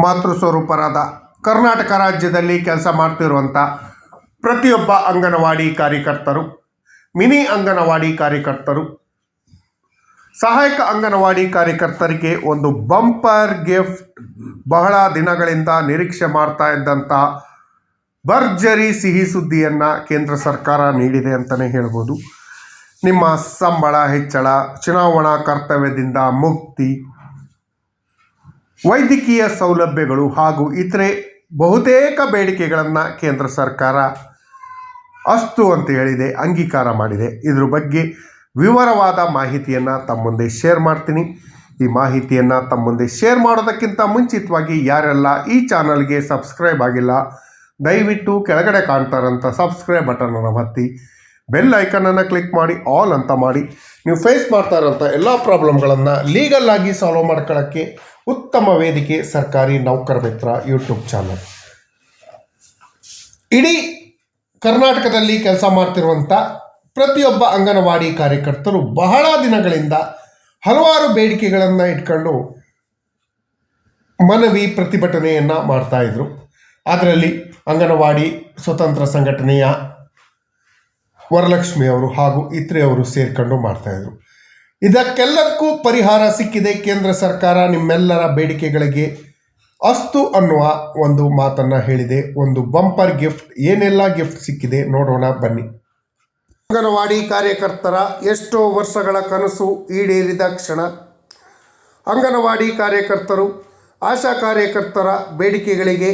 ಮಾತೃ ಸ್ವರೂಪರಾದ ಕರ್ನಾಟಕ ರಾಜ್ಯದಲ್ಲಿ ಕೆಲಸ ಮಾಡ್ತಿರುವಂಥ ಪ್ರತಿಯೊಬ್ಬ ಅಂಗನವಾಡಿ ಕಾರ್ಯಕರ್ತರು, ಮಿನಿ ಅಂಗನವಾಡಿ ಕಾರ್ಯಕರ್ತರು, ಸಹಾಯಕ ಅಂಗನವಾಡಿ ಕಾರ್ಯಕರ್ತರಿಗೆ ಒಂದು ಬಂಪರ್ ಗಿಫ್ಟ್ ಬಹಳ ದಿನಗಳಿಂದ ನಿರೀಕ್ಷೆ ಮಾಡ್ತಾ ಇದ್ದಂಥ ಭರ್ಜರಿ ಸಿಹಿ ಸುದ್ದಿಯನ್ನು ಕೇಂದ್ರ ಸರ್ಕಾರ ನೀಡಿದೆ ಅಂತಲೇ ಹೇಳ್ಬೋದು. ನಿಮ್ಮ ಸಂಬಳ, ಹೆಚ್ಚಳ, ಚುನಾವಣಾ ಕರ್ತವ್ಯದಿಂದ ಮುಕ್ತಿ ವೈದ್ಯಕೀಯ ಸೌಲಭ್ಯಗಳು ಹಾಗೂ ಇತರೆ ಬಹುತೇಕ ಬೇಡಿಕೆಗಳನ್ನು ಕೇಂದ್ರ ಸರ್ಕಾರ ಅಸ್ತು ಅಂತ ಹೇಳಿದೆ, ಅಂಗೀಕಾರ ಮಾಡಿದೆ. ಇದ್ರ ಬಗ್ಗೆ ವಿವರವಾದ ಮಾಹಿತಿಯನ್ನು ತಮ್ಮ ಮುಂದೆ ಶೇರ್ ಮಾಡ್ತೀನಿ. ಈ ಮಾಹಿತಿಯನ್ನು ತಮ್ಮ ಮುಂದೆ ಶೇರ್ ಮಾಡೋದಕ್ಕಿಂತ ಮುಂಚಿತವಾಗಿ ಯಾರೆಲ್ಲ ಈ ಚಾನಲ್ಗೆ ಸಬ್ಸ್ಕ್ರೈಬ್ ಆಗಿಲ್ಲ, ದಯವಿಟ್ಟು ಕೆಳಗಡೆ ಕಾಣ್ತಾರಂಥ ಸಬ್ಸ್ಕ್ರೈಬ್ ಬಟನನ್ನು ಒತ್ತಿ ಬೆಲ್ ಐಕನನ್ನು ಕ್ಲಿಕ್ ಮಾಡಿ ಆಲ್ ಅಂತ ಮಾಡಿ. ನೀವು ಫೇಸ್ ಮಾಡ್ತಾ ಇರೋಂಥ ಎಲ್ಲ ಪ್ರಾಬ್ಲಮ್ಗಳನ್ನು ಲೀಗಲ್ಲಾಗಿ ಸಾಲ್ವ್ ಮಾಡ್ಕೊಳ್ಳೋಕ್ಕೆ ಉತ್ತಮ ವೇದಿಕೆ ಸರ್ಕಾರಿ ನೌಕರ ಮಿತ್ರ ಯೂಟ್ಯೂಬ್ ಚಾನಲ್. ಇಡೀ ಕರ್ನಾಟಕದಲ್ಲಿ ಕೆಲಸ ಮಾಡ್ತಿರುವಂಥ ಪ್ರತಿಯೊಬ್ಬ ಅಂಗನವಾಡಿ ಕಾರ್ಯಕರ್ತರು ಬಹಳ ದಿನಗಳಿಂದ ಹಲವಾರು ಬೇಡಿಕೆಗಳನ್ನು ಇಟ್ಕೊಂಡು ಮನವಿ ಪ್ರತಿಭಟನೆಯನ್ನು ಮಾಡ್ತಾಯಿದ್ರು ಅದರಲ್ಲಿ ಅಂಗನವಾಡಿ ಸ್ವತಂತ್ರ ಸಂಘಟನೆಯ ವರಲಕ್ಷ್ಮಿಯವರು ಹಾಗೂ ಇತರೆ ಅವರು ಸೇರ್ಕೊಂಡು ಮಾಡ್ತಾಯಿದ್ರು ಇದಕ್ಕೆಲ್ಲದಕ್ಕೂ ಪರಿಹಾರ ಸಿಕ್ಕಿದೆ ಕೇಂದ್ರ ಸರ್ಕಾರ ನಿಮ್ಮೆಲ್ಲರ ಬೇಡಿಕೆಗಳಿಗೆ ಅಸ್ತು ಅನ್ನುವ ಒಂದು ಮಾತನ್ನು ಹೇಳಿದೆ. ಒಂದು ಬಂಪರ್ ಗಿಫ್ಟ್, ಏನೆಲ್ಲ ಗಿಫ್ಟ್ ಸಿಕ್ಕಿದೆ ನೋಡೋಣ ಬನ್ನಿ. ಅಂಗನವಾಡಿ ಕಾರ್ಯಕರ್ತರ ಎಷ್ಟೋ ವರ್ಷಗಳ ಕನಸು ಈಡೇರಿದ ಕ್ಷಣ. ಅಂಗನವಾಡಿ ಕಾರ್ಯಕರ್ತರು, ಆಶಾ ಕಾರ್ಯಕರ್ತರ ಬೇಡಿಕೆಗಳಿಗೆ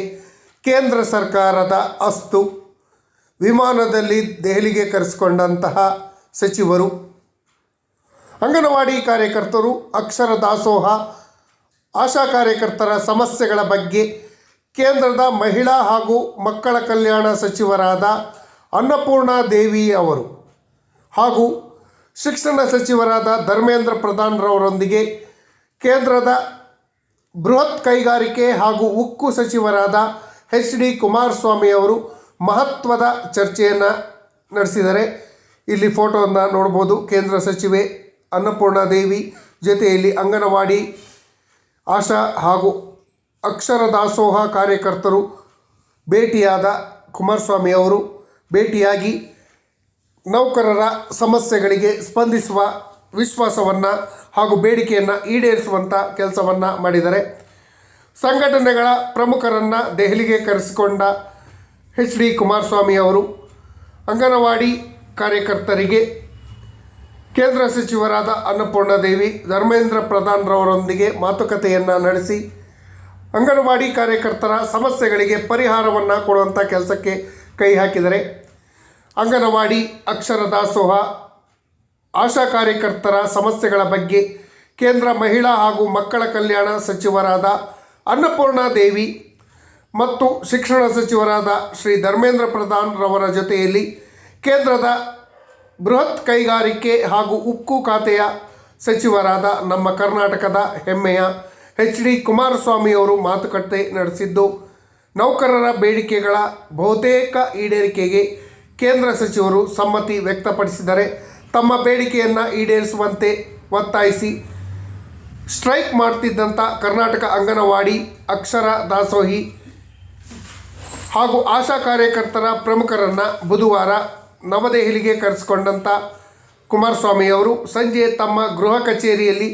ಕೇಂದ್ರ ಸರ್ಕಾರದ ಅಸ್ತು. ವಿಮಾನದಲ್ಲಿ ದೆಹಲಿಗೆ ಕರೆಸಿಕೊಂಡಂತಹ ಸಚಿವರು ಅಂಗನವಾಡಿ ಕಾರ್ಯಕರ್ತರು, ಅಕ್ಷರ ದಾಸೋಹ, ಆಶಾ ಕಾರ್ಯಕರ್ತರ ಸಮಸ್ಯೆಗಳ ಬಗ್ಗೆ ಕೇಂದ್ರದ ಮಹಿಳಾ ಹಾಗೂ ಮಕ್ಕಳ ಕಲ್ಯಾಣ ಸಚಿವರಾದ ಅನ್ನಪೂರ್ಣ ದೇವಿ ಅವರು ಹಾಗೂ ಶಿಕ್ಷಣ ಸಚಿವರಾದ ಧರ್ಮೇಂದ್ರ ಪ್ರಧಾನ್ರವರೊಂದಿಗೆ ಕೇಂದ್ರದ ಬೃಹತ್ ಕೈಗಾರಿಕೆ ಹಾಗೂ ಉಕ್ಕು ಸಚಿವರಾದ ಎಚ್ ಡಿ ಕುಮಾರಸ್ವಾಮಿ ಅವರು ಮಹತ್ವದ ಚರ್ಚೆಯನ್ನು ನಡೆಸಿದರೆ ಇಲ್ಲಿ ಫೋಟೋವನ್ನು ನೋಡ್ಬೋದು. ಕೇಂದ್ರ ಸಚಿವೆ ಅನ್ನಪೂರ್ಣಾ ದೇವಿ ಜೊತೆಯಲ್ಲಿ ಅಂಗನವಾಡಿ ಆಶಾ ಹಾಗೂ ಅಕ್ಷರ ದಾಸೋಹ ಕಾರ್ಯಕರ್ತರು ಭೇಟಿಯಾದ ಕುಮಾರಸ್ವಾಮಿ ಅವರು ಭೇಟಿಯಾಗಿ ನೌಕರರ ಸಮಸ್ಯೆಗಳಿಗೆ ಸ್ಪಂದಿಸುವ ವಿಶ್ವಾಸವನ್ನು ಹಾಗೂ ಬೇಡಿಕೆಯನ್ನು ಈಡೇರಿಸುವಂಥ ಕೆಲಸವನ್ನು ಮಾಡಿದ್ದಾರೆ ಸಂಘಟನೆಗಳ ಪ್ರಮುಖರನ್ನು ದೆಹಲಿಗೆ ಕರೆಸಿಕೊಂಡ ಎಚ್ ಡಿ ಕುಮಾರಸ್ವಾಮಿ ಅವರು ಅಂಗನವಾಡಿ ಕಾರ್ಯಕರ್ತರಿಗೆ ಕೇಂದ್ರ ಸಚಿವರಾದ ಅನ್ನಪೂರ್ಣಾ ದೇವಿ, ಧರ್ಮೇಂದ್ರ ಪ್ರಧಾನ್ರವರೊಂದಿಗೆ ಮಾತುಕತೆಯನ್ನು ನಡೆಸಿ ಅಂಗನವಾಡಿ ಕಾರ್ಯಕರ್ತರ ಸಮಸ್ಯೆಗಳಿಗೆ ಪರಿಹಾರವನ್ನು ಕೊಡುವಂಥ ಕೆಲಸಕ್ಕೆ ಕೈ ಹಾಕಿದರೆ ಅಂಗನವಾಡಿ ಅಕ್ಷರ ದಾಸೋಹ, ಆಶಾ ಕಾರ್ಯಕರ್ತರ ಸಮಸ್ಯೆಗಳ ಬಗ್ಗೆ ಕೇಂದ್ರ ಮಹಿಳಾ ಹಾಗೂ ಮಕ್ಕಳ ಕಲ್ಯಾಣ ಸಚಿವರಾದ ಅನ್ನಪೂರ್ಣಾದೇವಿ ಮತ್ತು ಶಿಕ್ಷಣ ಸಚಿವರಾದ ಶ್ರೀ ಧರ್ಮೇಂದ್ರ ಪ್ರಧಾನ್ರವರ ಜೊತೆಯಲ್ಲಿ ಕೇಂದ್ರದ ಬೃಹತ್ ಕೈಗಾರಿಕೆ ಹಾಗೂ ಉಕ್ಕು ಖಾತೆಯ ಸಚಿವರಾದ ನಮ್ಮ ಕರ್ನಾಟಕದ ಹೆಮ್ಮೆಯ ಎಚ್ ಡಿ ಕುಮಾರಸ್ವಾಮಿಯವರು ಮಾತುಕತೆ ನಡೆಸಿದ್ದು, ನೌಕರರ ಬೇಡಿಕೆಗಳ ಬಹುತೇಕ ಈಡೇರಿಕೆಗೆ ಕೇಂದ್ರ ಸಚಿವರು ಸಮ್ಮತಿ ವ್ಯಕ್ತಪಡಿಸಿದರೆ ತಮ್ಮ ಬೇಡಿಕೆಯನ್ನು ಈಡೇರಿಸುವಂತೆ ಒತ್ತಾಯಿಸಿ ಸ್ಟ್ರೈಕ್ ಮಾಡ್ತಿದ್ದಂಥ ಕರ್ನಾಟಕ ಅಂಗನವಾಡಿ ಅಕ್ಷರ ದಾಸೋಹಿ ಹಾಗೂ ಆಶಾ ಕಾರ್ಯಕರ್ತರ ಪ್ರಮುಖರನ್ನು ಬುಧವಾರ ನವದೆಹಲಿಗೆ ಕರೆಸಿಕೊಂಡಂಥ ಕುಮಾರಸ್ವಾಮಿಯವರು ಸಂಜೆ ತಮ್ಮ ಗೃಹ ಕಚೇರಿಯಲ್ಲಿ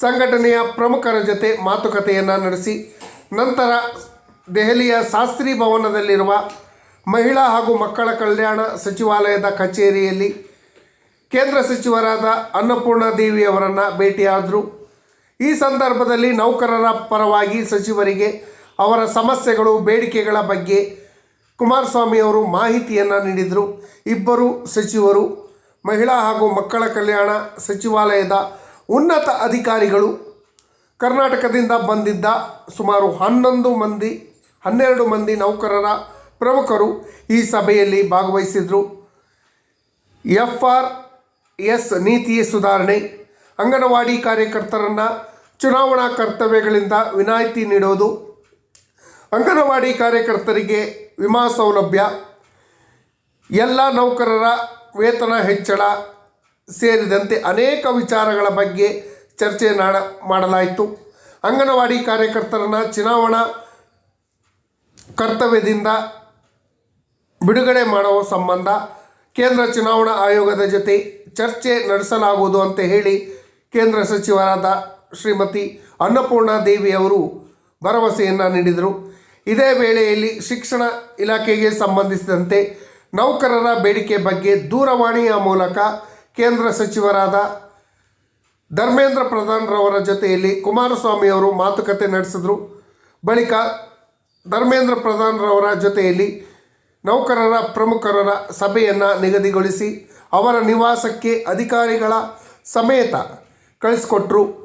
ಸಂಘಟನೆಯ ಪ್ರಮುಖರ ಜೊತೆ ಮಾತುಕತೆಯನ್ನು ನಡೆಸಿ, ನಂತರ ದೆಹಲಿಯ ಶಾಸ್ತ್ರಿ ಭವನದಲ್ಲಿರುವ ಮಹಿಳಾ ಹಾಗೂ ಮಕ್ಕಳ ಕಲ್ಯಾಣ ಸಚಿವಾಲಯದ ಕಚೇರಿಯಲ್ಲಿ ಕೇಂದ್ರ ಸಚಿವರಾದ ಅನ್ನಪೂರ್ಣ ದೇವಿ ಅವರನ್ನು ಭೇಟಿಯಾದರು. ಈ ಸಂದರ್ಭದಲ್ಲಿ ನೌಕರರ ಪರವಾಗಿ ಸಚಿವರಿಗೆ ಅವರ ಸಮಸ್ಯೆಗಳು, ಬೇಡಿಕೆಗಳ ಬಗ್ಗೆ ಕುಮಾರಸ್ವಾಮಿ ಅವರು ಮಾಹಿತಿಯನ್ನು ನೀಡಿದರು. ಇಬ್ಬರು ಸಚಿವರು, ಮಹಿಳಾ ಹಾಗೂ ಮಕ್ಕಳ ಕಲ್ಯಾಣ ಸಚಿವಾಲಯದ ಉನ್ನತ ಅಧಿಕಾರಿಗಳು ಕರ್ನಾಟಕದಿಂದ ಬಂದಿದ್ದ ಸುಮಾರು ಹನ್ನೊಂದು ಮಂದಿ, ಹನ್ನೆರಡು ಮಂದಿ ನೌಕರರ ಪ್ರಮುಖರು ಈ ಸಭೆಯಲ್ಲಿ ಭಾಗವಹಿಸಿದರು. ಎಫ್ ಆರ್ ಎಸ್ ನೀತಿ ಸುಧಾರಣೆ, ಅಂಗನವಾಡಿ ಕಾರ್ಯಕರ್ತರನ್ನು ಚುನಾವಣಾ ಕರ್ತವ್ಯಗಳಿಂದ ವಿನಾಯಿತಿ ನೀಡೋದು ಅಂಗನವಾಡಿ ಕಾರ್ಯಕರ್ತರಿಗೆ ವಿಮಾ ಸೌಲಭ್ಯ, ಎಲ್ಲ ನೌಕರರ ವೇತನ ಹೆಚ್ಚಳ ಸೇರಿದಂತೆ ಅನೇಕ ವಿಚಾರಗಳ ಬಗ್ಗೆ ಚರ್ಚೆ ನಾಡ ಮಾಡಲಾಯಿತು. ಅಂಗನವಾಡಿ ಕಾರ್ಯಕರ್ತರನ್ನು ಚುನಾವಣಾ ಕರ್ತವ್ಯದಿಂದ ಬಿಡುಗಡೆ ಮಾಡುವ ಸಂಬಂಧ ಕೇಂದ್ರ ಚುನಾವಣಾ ಆಯೋಗದ ಜೊತೆ ಚರ್ಚೆ ನಡೆಸಲಾಗುವುದು ಅಂತ ಹೇಳಿ ಕೇಂದ್ರ ಸಚಿವರಾದ ಶ್ರೀಮತಿ ಅನ್ನಪೂರ್ಣ ದೇವಿ ಅವರು ಭರವಸೆಯನ್ನು ನೀಡಿದರು. ಇದೇ ವೇಳೆಯಲ್ಲಿ ಶಿಕ್ಷಣ ಇಲಾಖೆಗೆ ಸಂಬಂಧಿಸಿದಂತೆ ನೌಕರರ ಬೇಡಿಕೆ ಬಗ್ಗೆ ದೂರವಾಣಿಯ ಮೂಲಕ ಕೇಂದ್ರ ಸಚಿವರಾದ ಧರ್ಮೇಂದ್ರ ಪ್ರಧಾನ್ರವರ ಜೊತೆಯಲ್ಲಿ ಕುಮಾರಸ್ವಾಮಿ ಅವರು ಮಾತುಕತೆ ನಡೆಸಿದ್ರು. ಬಳಿಕ ಧರ್ಮೇಂದ್ರ ಪ್ರಧಾನ್ರವರ ಜೊತೆಯಲ್ಲಿ ನೌಕರರ ಪ್ರಮುಖರ ಸಭೆಯನ್ನು ನಿಗದಿಗೊಳಿಸಿ ಅವರ ನಿವಾಸಕ್ಕೆ ಅಧಿಕಾರಿಗಳ ಸಮೇತ ಕಳಿಸಿಕೊಟ್ರು.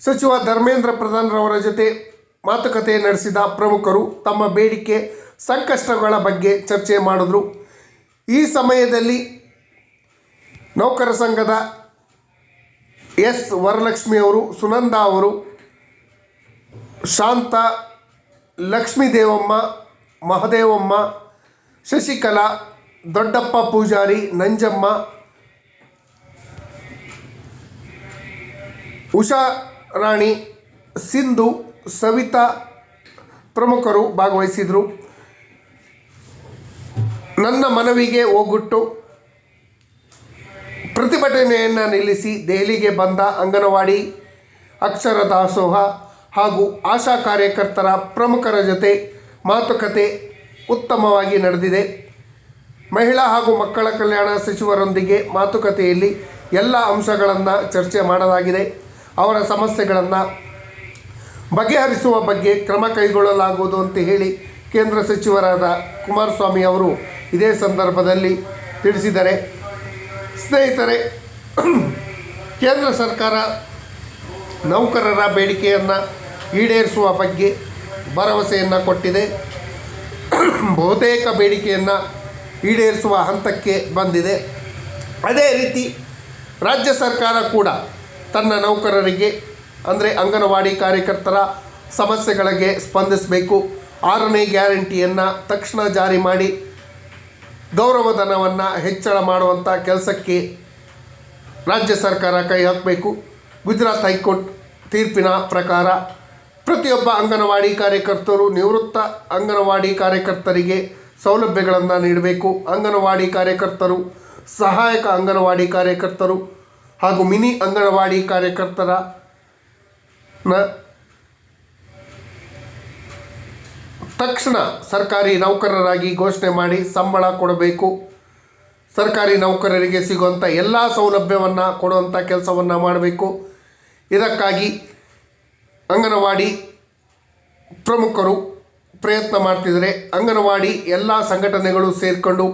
ಸಚಿವ ಧರ್ಮೇಂದ್ರ ಪ್ರಧಾನ್ರವರ ಜೊತೆ ಮಾತುಕತೆ ನಡೆಸಿದ ಪ್ರಮುಖರು ತಮ್ಮ ಬೇಡಿಕೆ ಸಂಕಷ್ಟಗಳ ಬಗ್ಗೆ ಚರ್ಚೆ ಮಾಡಿದ್ರು. ಈ ಸಮಯದಲ್ಲಿ ನೌಕರ ಸಂಘದ ಎಸ್ ವರಲಕ್ಷ್ಮಿ ಅವರು, ಸುನಂದ ಅವರು, ಶಾಂತ ಲಕ್ಷ್ಮೀದೇವಮ್ಮ, ಮಹದೇವಮ್ಮ, ಶಶಿಕಲಾ, ದೊಡ್ಡಪ್ಪ ಪೂಜಾರಿ, ನಂಜಮ್ಮ, ಉಷಾ ರಾಣಿ, ಸಿಂಧು ಸವಿತಾ ಪ್ರಮುಖರು ಭಾಗವಹಿಸಿದರು. ನನ್ನ ಮನವಿಗೆ ಹೋಗುಟ್ಟು ಪ್ರತಿಭಟನೆಯನ್ನು ನಿಲ್ಲಿಸಿ ದೆಹಲಿಗೆ ಬಂದ ಅಂಗನವಾಡಿ ಅಕ್ಷರ ದಾಸೋಹ ಹಾಗೂ ಆಶಾ ಕಾರ್ಯಕರ್ತರ ಪ್ರಮುಖರ ಜೊತೆ ಮಾತುಕತೆ ಉತ್ತಮವಾಗಿ ನಡೆದಿದೆ. ಮಹಿಳಾ ಹಾಗೂ ಮಕ್ಕಳ ಕಲ್ಯಾಣ ಸಚಿವರೊಂದಿಗೆ ಮಾತುಕತೆಯಲ್ಲಿ ಎಲ್ಲ ಅಂಶಗಳನ್ನು ಚರ್ಚೆ ಮಾಡಲಾಗಿದೆ. ಅವರ ಸಮಸ್ಯೆಗಳನ್ನು ಬಗೆಹರಿಸುವ ಬಗ್ಗೆ ಕ್ರಮ ಕೈಗೊಳ್ಳಲಾಗುವುದು ಅಂತ ಹೇಳಿ ಕೇಂದ್ರ ಸಚಿವರಾದ ಕುಮಾರಸ್ವಾಮಿ ಅವರು ಇದೇ ಸಂದರ್ಭದಲ್ಲಿ ತಿಳಿಸಿದರೆ ಸ್ನೇಹಿತರೆ, ಕೇಂದ್ರ ಸರ್ಕಾರ ನೌಕರರ ಬೇಡಿಕೆಯನ್ನು ಈಡೇರಿಸುವ ಬಗ್ಗೆ ಭರವಸೆಯನ್ನು ಕೊಟ್ಟಿದೆ. ಬಹುತೇಕ ಬೇಡಿಕೆಯನ್ನು ಈಡೇರಿಸುವ ಹಂತಕ್ಕೆ ಬಂದಿದೆ. ಅದೇ ರೀತಿ ರಾಜ್ಯ ಸರ್ಕಾರ ಕೂಡ ತನ್ನ ನೌಕರರಿಗೆ ಅಂದರೆ ಅಂಗನವಾಡಿ ಕಾರ್ಯಕರ್ತರ ಸಮಸ್ಯೆಗಳಿಗೆ ಸ್ಪಂದಿಸಬೇಕು. ಆರನೇ ಗ್ಯಾರಂಟಿಯನ್ನು ತಕ್ಷಣ ಜಾರಿ ಮಾಡಿ ಗೌರವಧನವನ್ನು ಹೆಚ್ಚಳ ಮಾಡುವಂಥ ಕೆಲಸಕ್ಕೆ ರಾಜ್ಯ ಸರ್ಕಾರ ಕೈ ಹಾಕಬೇಕು. ಗುಜರಾತ್ ಹೈಕೋರ್ಟ್ ತೀರ್ಪಿನ ಪ್ರಕಾರ ಪ್ರತಿಯೊಬ್ಬ ಅಂಗನವಾಡಿ ಕಾರ್ಯಕರ್ತರು ನಿವೃತ್ತ ಅಂಗನವಾಡಿ ಕಾರ್ಯಕರ್ತರಿಗೆ ಸೌಲಭ್ಯಗಳನ್ನು ನೀಡಬೇಕು. ಅಂಗನವಾಡಿ ಕಾರ್ಯಕರ್ತರು, ಸಹಾಯಕ ಅಂಗನವಾಡಿ ಕಾರ್ಯಕರ್ತರು ಹಾಗೂ ಮಿನಿ ಅಂಗನವಾಡಿ ಕಾರ್ಯಕರ್ತರ ನ. ತಕ್ಷಣ ಸರ್ಕಾರಿ ನೌಕರರಾಗಿ ಘೋಷಣೆ ಮಾಡಿ ಸಂಬಳ ಕೊಡಬೇಕು. ಸರ್ಕಾರಿ ನೌಕರರಿಗೆ ಸಿಗುವಂಥ ಎಲ್ಲ ಸೌಲಭ್ಯವನ್ನು ಕೊಡುವಂಥ ಕೆಲಸವನ್ನು ಮಾಡಬೇಕು. ಇದಕ್ಕಾಗಿ ಅಂಗನವಾಡಿ ಪ್ರಮುಖರು ಪ್ರಯತ್ನ ಮಾಡ್ತಿದ್ದಾರೆ. ಅಂಗನವಾಡಿ ಎಲ್ಲ ಸಂಘಟನೆಗಳು ಸೇರಿಕೊಂಡು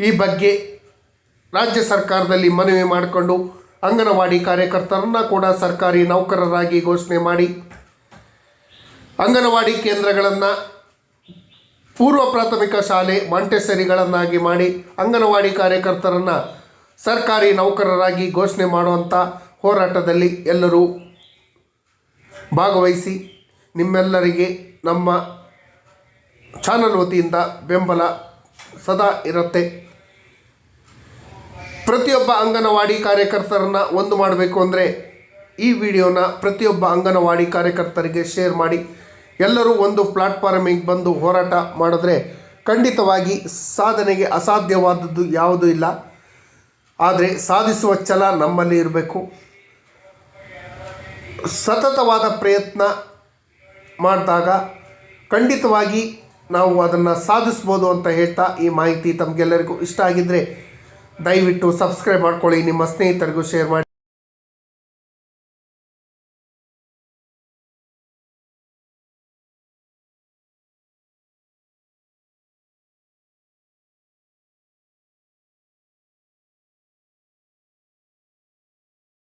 ಈ ಬಗ್ಗೆ ರಾಜ್ಯ ಸರ್ಕಾರದಲ್ಲಿ ಮನವಿ ಮಾಡಿಕೊಂಡು ಅಂಗನವಾಡಿ ಕಾರ್ಯಕರ್ತರನ್ನು ಕೂಡ ಸರ್ಕಾರಿ ನೌಕರರಾಗಿ ಘೋಷಣೆ ಮಾಡಿ. ಅಂಗನವಾಡಿ ಕೇಂದ್ರಗಳನ್ನು ಪೂರ್ವ ಪ್ರಾಥಮಿಕ ಶಾಲೆ ಮಾಂಟೆಸರಿಗಳನ್ನಾಗಿ ಮಾಡಿ ಅಂಗನವಾಡಿ ಕಾರ್ಯಕರ್ತರನ್ನು ಸರ್ಕಾರಿ ನೌಕರರಾಗಿ ಘೋಷಣೆ ಮಾಡುವಂಥ ಹೋರಾಟದಲ್ಲಿ ಎಲ್ಲರೂ ಭಾಗವಹಿಸಿ ನಿಮ್ಮೆಲ್ಲರಿಗೆ ನಮ್ಮ ಚಾನಲ್ ವತಿಯಿಂದ ಬೆಂಬಲ ಸದಾ ಇರುತ್ತೆ. ಪ್ರತಿಯೊಬ್ಬ ಅಂಗನವಾಡಿ ಕಾರ್ಯಕರ್ತರನ್ನು ಒಂದು ಮಾಡಬೇಕು ಅಂದರೆ ಈ ವಿಡಿಯೋನ ಪ್ರತಿಯೊಬ್ಬ ಅಂಗನವಾಡಿ ಕಾರ್ಯಕರ್ತರಿಗೆ ಶೇರ್ ಮಾಡಿ. ಎಲ್ಲರೂ ಒಂದು ಪ್ಲಾಟ್ಫಾರ್ಮಿಗೆ ಬಂದು ಹೋರಾಟ ಮಾಡಿದ್ರೆ ಖಂಡಿತವಾಗಿ ಸಾಧನೆಗೆ ಅಸಾಧ್ಯವಾದದ್ದು ಯಾವುದೂ ಇಲ್ಲ. ಆದರೆ ಸಾಧಿಸುವ ಛಲ ನಮ್ಮಲ್ಲಿ ಇರಬೇಕು. ಸತತವಾದ ಪ್ರಯತ್ನ ಮಾಡಿದಾಗ ಖಂಡಿತವಾಗಿ ನಾವು ಅದನ್ನು ಸಾಧಿಸ್ಬೋದು ಅಂತ ಹೇಳ್ತಾ ಈ ಮಾಹಿತಿ ತಮಗೆಲ್ಲರಿಗೂ ಇಷ್ಟ ಆಗಿದ್ದರೆ ದಯವಿಟ್ಟು ಸಬ್ಸ್ಕ್ರೈಬ್ ಮಾಡ್ಕೊಳ್ಳಿ ನಿಮ್ಮ ಸ್ನೇಹಿತರಿಗೂ ಶೇರ್ ಮಾಡಿ.